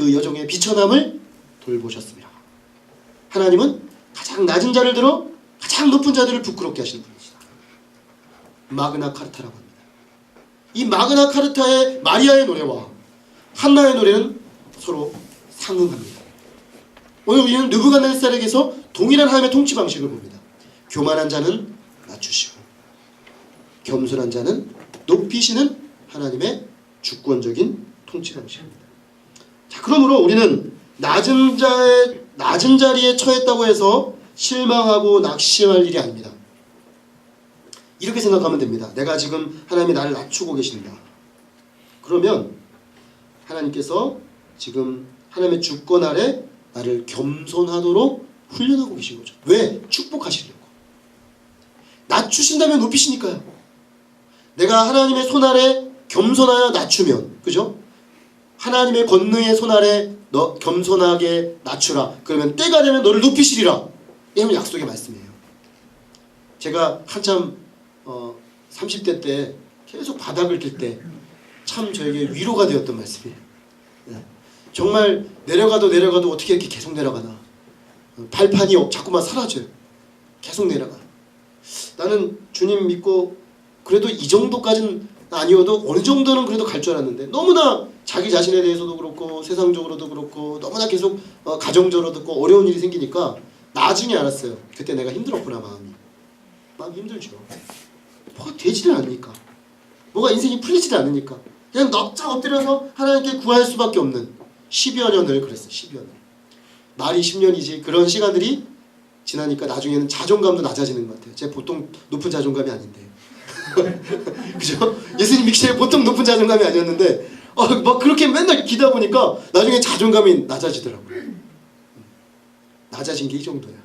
그 여종의 비천함을 돌보셨습니다. 하나님은 가장 낮은 자를 들어 가장 높은 자들을 부끄럽게 하시는 분이시다. 마그나 카르타라고 합니다. 이 마그나 카르타의 마리아의 노래와 한나의 노래는 서로 상응합니다. 오늘 우리는 느부갓네살에게서 동일한 하나님의 통치 방식을 봅니다. 교만한 자는 낮추시고 겸손한 자는 높이시는 하나님의 주권적인 통치 방식입니다. 자, 그러므로 우리는 낮은 자의 낮은 자리에 처했다고 해서 실망하고 낙심할 일이 아닙니다. 이렇게 생각하면 됩니다. 내가 지금 하나님이 나를 낮추고 계신다. 그러면 하나님께서 지금 하나님의 주권 아래 나를 겸손하도록 훈련하고 계신 거죠. 왜? 축복하시려고. 낮추신다면 높이시니까요. 내가 하나님의 손 아래 겸손하여 낮추면, 그죠? 하나님의 권능의 손 아래 너 겸손하게 낮추라. 그러면 때가 되면 너를 높이시리라. 이런 약속의 말씀이에요. 제가 한참 어, 30대 때 계속 바닥을 낄때참 저에게 위로가 되었던 말씀이에요. 네. 정말 내려가도 내려가도 어떻게 이렇게 계속 내려가나. 어, 발판이 없- 자꾸만 사라져요. 계속 내려가. 나는 주님 믿고 그래도 이 정도까지는 아니어도 어느 정도는 그래도 갈 줄 알았는데 너무나 자기 자신에 대해서도 그렇고 세상적으로도 그렇고 너무나 계속 어, 가정적으로도 그렇고 어려운 일이 생기니까 나중에 알았어요. 그때 내가 힘들었구나 마음이. 마음이 힘들죠. 뭐가 되지를 않으니까. 뭐가 인생이 풀리지를 않으니까. 그냥 넉자 엎드려서 하나님께 구할 수밖에 없는 10여 년을 그랬어요. 10여 년. 말이 10년이지 그런 시간들이 지나니까 나중에는 자존감도 낮아지는 것 같아요. 제가 보통 높은 자존감이 아닌데. 그죠? 예수님 전에 보통 높은 자존감이 아니었는데 어, 막 그렇게 맨날 기다 보니까 나중에 자존감이 낮아지더라고요. 음. 낮아진 게 이 정도야. 네.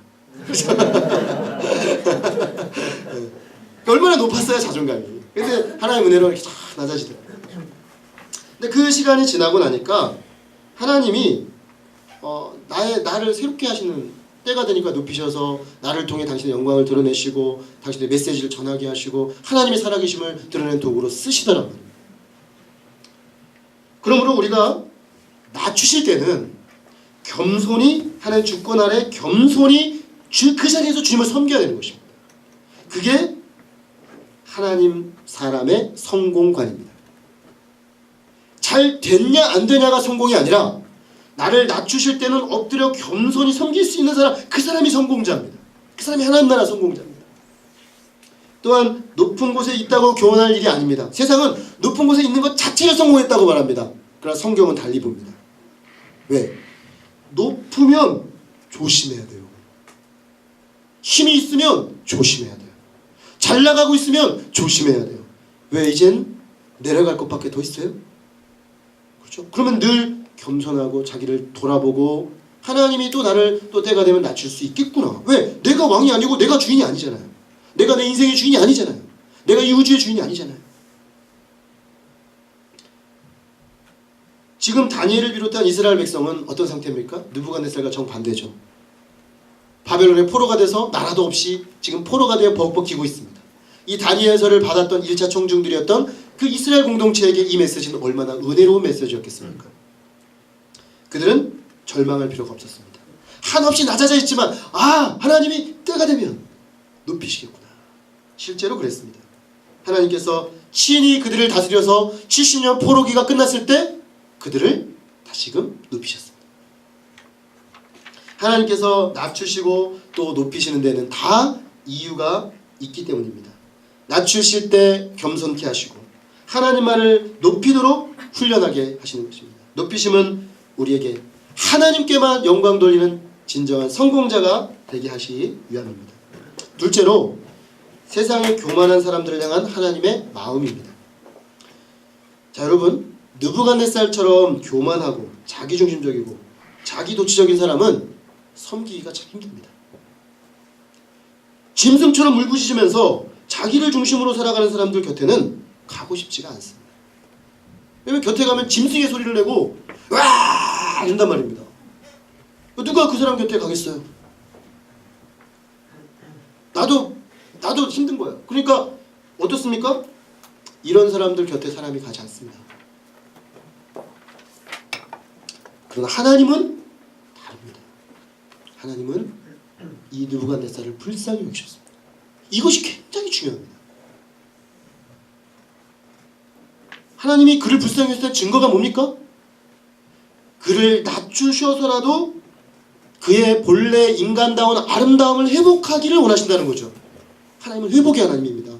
얼마나 높았어야 자존감이. 근데 하나님 은혜로 이렇게 쫙 낮아지더라고요. 근데 그 시간이 지나고 나니까 하나님이 어, 나의 나를 새롭게 하시는 때가 되니까 높이셔서 나를 통해 당신의 영광을 드러내시고 당신의 메시지를 전하게 하시고 하나님의 살아계심을 드러내는 도구로 쓰시더란 말이에요. 그러므로 우리가 낮추실 때는 겸손히 하나님 주권 아래 겸손히 주, 그 자리에서 주님을 섬겨야 되는 것입니다. 그게 하나님 사람의 성공관입니다. 잘 됐냐 안 되냐가 성공이 아니라 나를 낮추실 때는 엎드려 겸손히 섬길 수 있는 사람 그 사람이 성공자입니다. 그 사람이 하나님 나라 성공자입니다. 또한 높은 곳에 있다고 교훈할 일이 아닙니다. 세상은 높은 곳에 있는 것 자체를 성공했다고 말합니다. 그러나 성경은 달리 봅니다. 왜? 높으면 조심해야 돼요. 힘이 있으면 조심해야 돼요. 잘 나가고 있으면 조심해야 돼요. 왜 이젠 내려갈 것밖에 더 있어요? 그렇죠? 그러면 늘 겸손하고 자기를 돌아보고 하나님이 또 나를 또 때가 되면 낮출 수 있겠구나. 왜? 내가 왕이 아니고 내가 주인이 아니잖아요. 내가 내 인생의 주인이 아니잖아요. 내가 이 우주의 주인이 아니잖아요. 지금 다니엘을 비롯한 이스라엘 백성은 어떤 상태입니까? 느부갓네살과 정반대죠. 바벨론의 포로가 돼서 나라도 없이 지금 포로가 되어 벅벅기고 있습니다. 이 다니엘서를 받았던 1차 청중들이었던 그 이스라엘 공동체에게 이 메시지는 얼마나 은혜로운 메시지였겠습니까? 그들은 절망할 필요가 없었습니다. 한없이 낮아져 있지만 아 하나님이 때가 되면 높이시겠구나. 실제로 그랬습니다. 하나님께서 친히 그들을 다스려서 70년 포로기가 끝났을 때 그들을 다시금 높이셨습니다. 하나님께서 낮추시고 또 높이시는 데는 다 이유가 있기 때문입니다. 낮추실 때 겸손케 하시고 하나님만을 높이도록 훈련하게 하시는 것입니다. 높이심은 우리에게 하나님께만 영광 돌리는 진정한 성공자가 되게 하시기 위함입니다. 둘째로 세상의 교만한 사람들을 향한 하나님의 마음입니다. 자 여러분 느부갓네살처럼 교만하고 자기중심적이고 자기도취적인 사람은 섬기기가 참 힘듭니다. 짐승처럼 울부짖으면서 자기를 중심으로 살아가는 사람들 곁에는 가고 싶지가 않습니다. 왜냐면 곁에 가면 짐승의 소리를 내고 와 이런단 말입니다. 누가 그 사람 곁에 가겠어요? 나도 나도 힘든 거야. 그러니까 어떻습니까? 이런 사람들 곁에 사람이 가지 않습니다. 그러나 하나님은 다릅니다. 하나님은 이 느부갓네살을 불쌍히 여기셨습니다. 이것이 굉장히 중요합니다. 하나님이 그를 불쌍히 때 증거가 뭡니까? 그를 낮추셔서라도 그의 본래 인간다운 아름다움을 회복하기를 원하신다는 거죠. 하나님은 회복의 하나님입니다.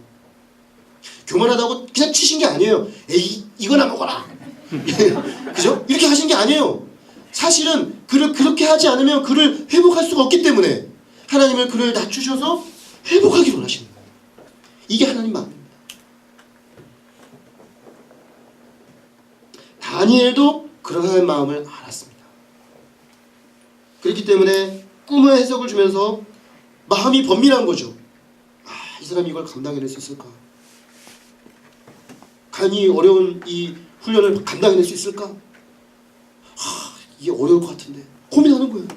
교만하다고 그냥 치신 게 아니에요. 에이 이거나 먹어라. 그죠? 이렇게 하신 게 아니에요. 사실은 그를 그렇게 하지 않으면 그를 회복할 수가 없기 때문에 하나님은 그를 낮추셔서 회복하기를 원하시는 거예요. 이게 하나님 마음입니다. 다니엘도 그런 하나님 마음을 알았습니다. 그렇기 때문에 꿈의 해석을 주면서 마음이 번민한 거죠. 아, 이 사람이 이걸 감당해낼 수 있을까? 간이 어려운 이 훈련을 감당해낼 수 있을까? 하, 이게 어려울 것 같은데 고민하는 거예요.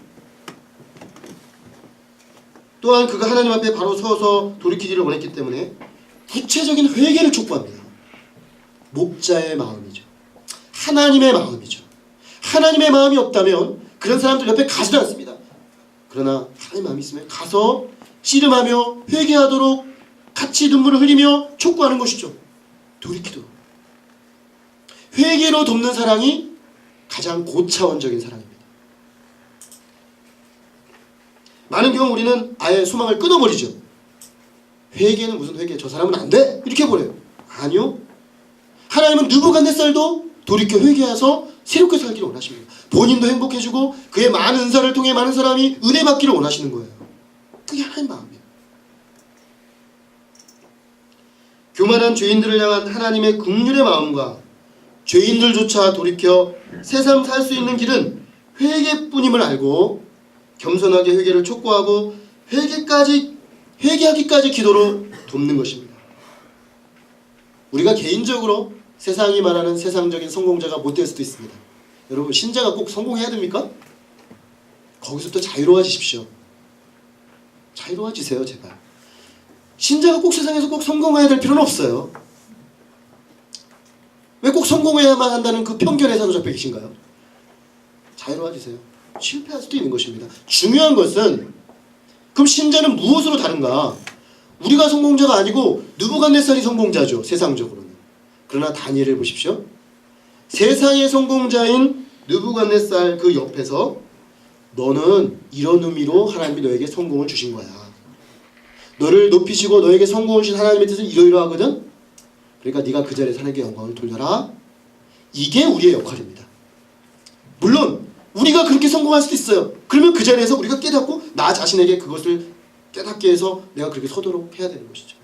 또한 그가 하나님 앞에 바로 서서 돌이키기를 원했기 때문에 구체적인 회개를 촉구합니다. 목자의 마음이죠. 하나님의 마음이죠. 하나님의 마음이 없다면 그런 사람들 옆에 가지도 않습니다. 그러나 하나님의 마음이 있으면 가서 씨름하며 회개하도록 같이 눈물을 흘리며 촉구하는 것이죠. 돌이키도록. 회개로 돕는 사랑이 가장 고차원적인 사랑입니다. 많은 경우 우리는 아예 소망을 끊어버리죠. 회개는 무슨 회개? 저 사람은 안 돼? 이렇게 보래요. 아니요. 하나님은 느부갓네살도 돌이켜 회개해서 새롭게 살기를 원하십니다. 본인도 행복해지고 그의 많은 은사를 통해 많은 사람이 은혜 받기를 원하시는 거예요. 그게 하나님 마음이에요. 교만한 죄인들을 향한 하나님의 긍휼의 마음과 죄인들조차 돌이켜 세상 살수 있는 길은 회개뿐임을 알고 겸손하게 회개를 촉구하고 회개까지 회개하기까지 기도로 돕는 것입니다. 우리가 개인적으로 세상이 말하는 세상적인 성공자가 못 될 수도 있습니다. 여러분 신자가 꼭 성공해야 됩니까? 거기서부터 자유로워지십시오. 자유로워지세요 제발. 신자가 꼭 세상에서 꼭 성공해야 될 필요는 없어요. 왜 꼭 성공해야만 한다는 그 편견에 사로잡혀 계신가요? 자유로워지세요. 실패할 수도 있는 것입니다. 중요한 것은 그럼 신자는 무엇으로 다른가? 우리가 성공자가 아니고 누부갓네살이 성공자죠. 세상적으로는. 그러나 다니엘을 보십시오. 세상의 성공자인 느부갓네살 그 옆에서 너는 이런 의미로 하나님이 너에게 성공을 주신 거야. 너를 높이시고 너에게 성공을 주신 하나님의 뜻은 이러이러하거든. 그러니까 네가 그 자리에서 하나님께 영광을 돌려라. 이게 우리의 역할입니다. 물론 우리가 그렇게 성공할 수도 있어요. 그러면 그 자리에서 우리가 깨닫고 나 자신에게 그것을 깨닫게 해서 내가 그렇게 서도록 해야 되는 것이죠.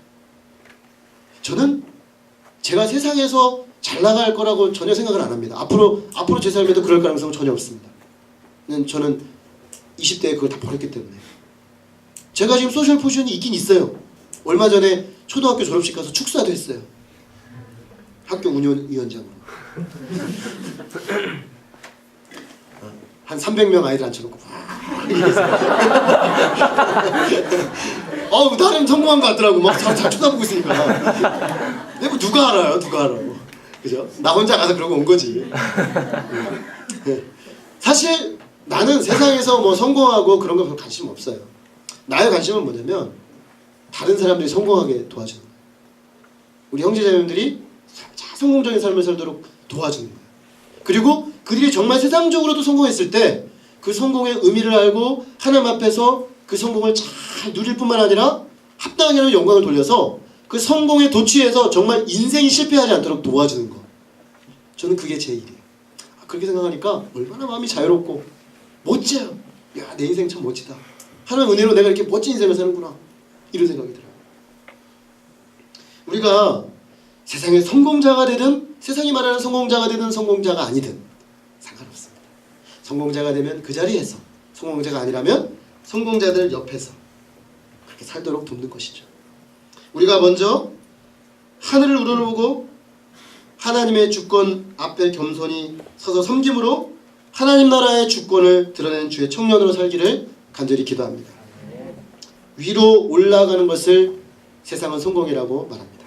저는 제가 세상에서 잘 나갈 거라고 전혀 생각을 안 합니다. 앞으로 앞으로 제 삶에도 그럴 가능성은 전혀 없습니다. 저는 20대에 그걸 다 버렸기 때문에 제가 지금 소셜 포지션이 있긴 있어요. 얼마 전에 초등학교 졸업식 가서 축사도 했어요. 학교 운영위원장으로. 한 300명 아이들 앉혀놓고 어우 나름 성공한 것 같더라고 다 쳐다보고 있으니까 근데 뭐 누가 알아요 누가 알아요 그죠? 나 혼자 가서 그러고 온 거지 네. 사실 나는 세상에서 뭐 성공하고 그런 거 별로 관심 없어요 나의 관심은 뭐냐면 다른 사람들이 성공하게 도와주는 거예요 우리 형제자매들이 성공적인 삶을 살도록 도와주는 거예요 그리고 그들이 정말 세상적으로도 성공했을 때 그 성공의 의미를 알고 하나님 앞에서 그 성공을 잘 누릴 뿐만 아니라 합당하게 하는 영광을 돌려서 그 성공에 도취해서 정말 인생이 실패하지 않도록 도와주는 거. 저는 그게 제 일이에요. 아, 그렇게 생각하니까 얼마나 마음이 자유롭고 멋져요. 야, 내 인생 참 멋지다. 하나님 은혜로 내가 이렇게 멋진 인생을 사는구나. 이런 생각이 들어요. 우리가 세상의 성공자가 되든 세상이 말하는 성공자가 되든 성공자가 아니든 상관없습니다. 성공자가 되면 그 자리에서 성공자가 아니라면 성공자들 옆에서 그렇게 살도록 돕는 것이죠. 우리가 먼저 하늘을 우러러보고 하나님의 주권 앞에 겸손히 서서 섬김으로 하나님 나라의 주권을 드러내는 주의 청년으로 살기를 간절히 기도합니다. 위로 올라가는 것을 세상은 성공이라고 말합니다.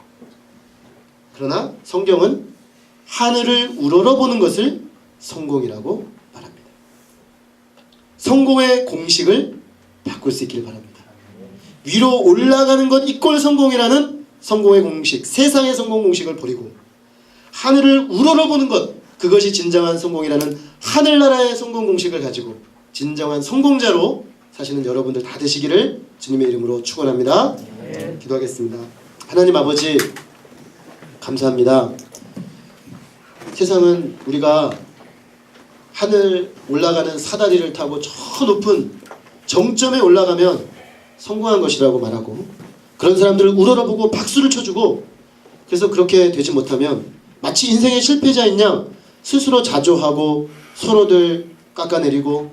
그러나 성경은 하늘을 우러러보는 것을 성공이라고 말합니다. 성공의 공식을 바꿀 수 있기를 바랍니다. 위로 올라가는 것 이꼴 성공이라는 성공의 공식, 세상의 성공 공식을 버리고 하늘을 우러러보는 것 그것이 진정한 성공이라는 하늘나라의 성공 공식을 가지고 진정한 성공자로 사시는 여러분들 다 되시기를 주님의 이름으로 축원합니다. 기도하겠습니다. 하나님 아버지 감사합니다. 세상은 우리가 하늘 올라가는 사다리를 타고 저 높은 정점에 올라가면 성공한 것이라고 말하고 그런 사람들을 우러러보고 박수를 쳐주고 그래서 그렇게 되지 못하면 마치 인생의 실패자인 양 스스로 자조하고 서로들 깎아내리고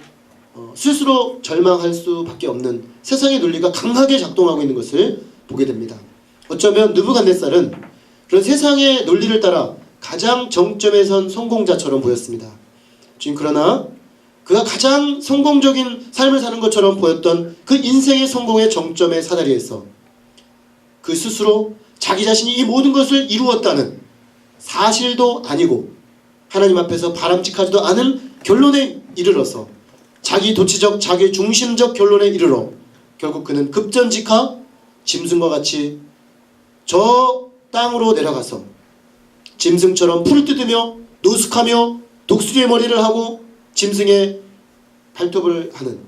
어, 스스로 절망할 수밖에 없는 세상의 논리가 강하게 작동하고 있는 것을 보게 됩니다. 어쩌면 느부갓네살은 그런 세상의 논리를 따라 가장 정점에 선 성공자처럼 보였습니다. 지금 그러나 그가 가장 성공적인 삶을 사는 것처럼 보였던 그 인생의 성공의 정점의 사다리에서 그 스스로 자기 자신이 이 모든 것을 이루었다는 사실도 아니고 하나님 앞에서 바람직하지도 않은 결론에 이르러서 자기 도치적 자기 중심적 결론에 이르러 결국 그는 급전직하 짐승과 같이 저 땅으로 내려가서 짐승처럼 풀을 뜯으며 노숙하며 독수리의 머리를 하고 짐승의 발톱을 하는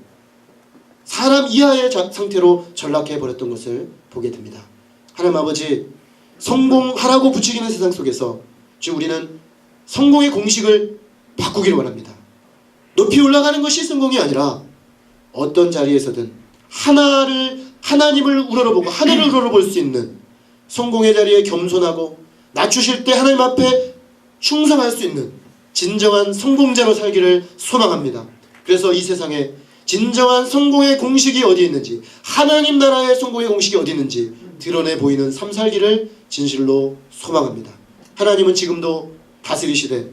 사람 이하의 자- 상태로 전락해 버렸던 것을 보게 됩니다. 하나님 아버지 성공하라고 부추기는 세상 속에서 지금 우리는 성공의 공식을 바꾸기를 원합니다. 높이 올라가는 것이 성공이 아니라 어떤 자리에서든 하나를 하나님을 우러러보고 하늘을 우러러볼 수 있는 성공의 자리에 겸손하고 낮추실 때 하나님 앞에 충성할 수 있는 진정한 성공자로 살기를 소망합니다. 그래서 이 세상에 진정한 성공의 공식이 어디 있는지 하나님 나라의 성공의 공식이 어디 있는지 드러내 보이는 삶 살기를 진실로 소망합니다. 하나님은 지금도 다스리시되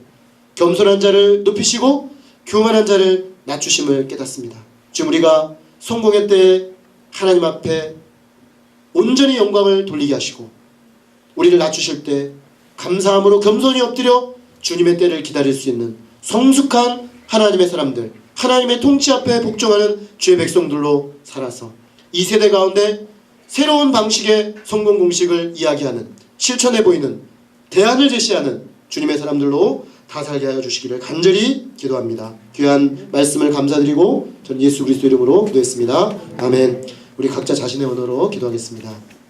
겸손한 자를 높이시고 교만한 자를 낮추심을 깨닫습니다. 지금 우리가 성공의 때에 하나님 앞에 온전히 영광을 돌리게 하시고 우리를 낮추실 때 감사함으로 겸손히 엎드려 주님의 때를 기다릴 수 있는 성숙한 하나님의 사람들 하나님의 통치 앞에 복종하는 주의 백성들로 살아서 이 세대 가운데 새로운 방식의 성공 공식을 이야기하는 실천해 보이는 대안을 제시하는 주님의 사람들로 다 살게 하여 주시기를 간절히 기도합니다. 귀한 말씀을 감사드리고 저는 예수 그리스도 이름으로 기도했습니다. 아멘. 우리 각자 자신의 언어로 기도하겠습니다.